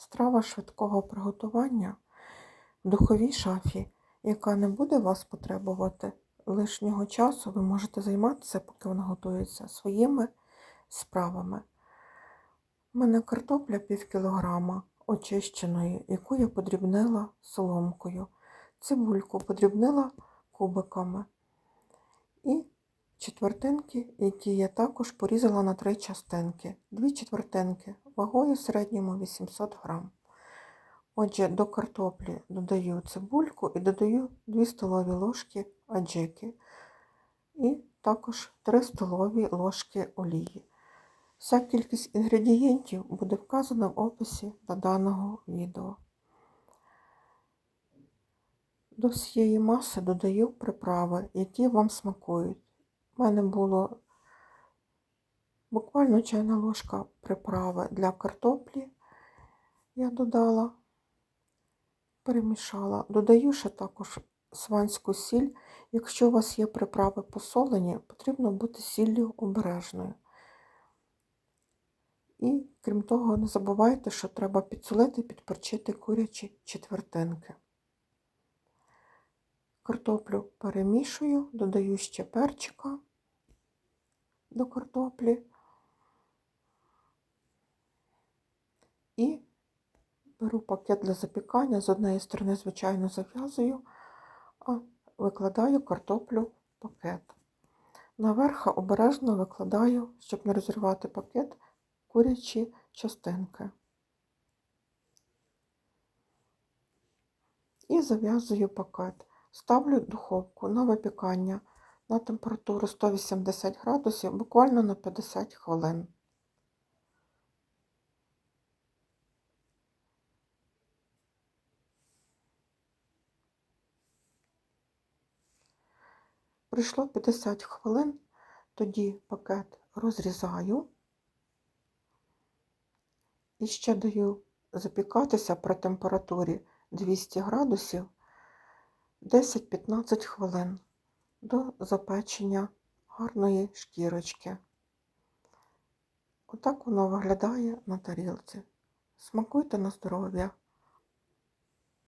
Страва швидкого приготування в духовій шафі, яка не буде вас потребувати лишнього часу, ви можете займатися, поки вона готується, своїми справами. У мене картопля пів кілограма очищеної, яку я подрібнила соломкою. Цибульку подрібнила кубиками. І четвертинки, які я також порізала на три частинки. Дві четвертинки вагою в середньому 800 грам. Отже, до картоплі додаю цибульку і додаю 2 столові ложки аджики і також 3 столові ложки олії. Вся кількість інгредієнтів буде вказана в описі до даного відео. До всієї маси додаю приправи, які вам смакують. У мене було буквально чайна ложка приправи для картоплі. Я додала, перемішала. Додаю ще також сванську сіль. Якщо у вас є приправи посолені, потрібно бути сіллю обережною. І, крім того, не забувайте, що треба підсолити і підперчити курячі четвертинки. Картоплю перемішую, додаю ще перчика до картоплі і беру пакет для запікання. З однієї сторони, звичайно, зав'язую, а викладаю картоплю в пакет. Наверх обережно викладаю, щоб не розірвати пакет, курячі частинки. І зав'язую пакет. Ставлю духовку на випікання на температуру 180 градусів буквально на 50 хвилин. Пройшло 50 хвилин, тоді пакет розрізаю і ще даю запікатися при температурі 200 градусів 10-15 хвилин до запечення гарної шкірочки. Отак воно виглядає на тарілці. Смакуйте на здоров'я!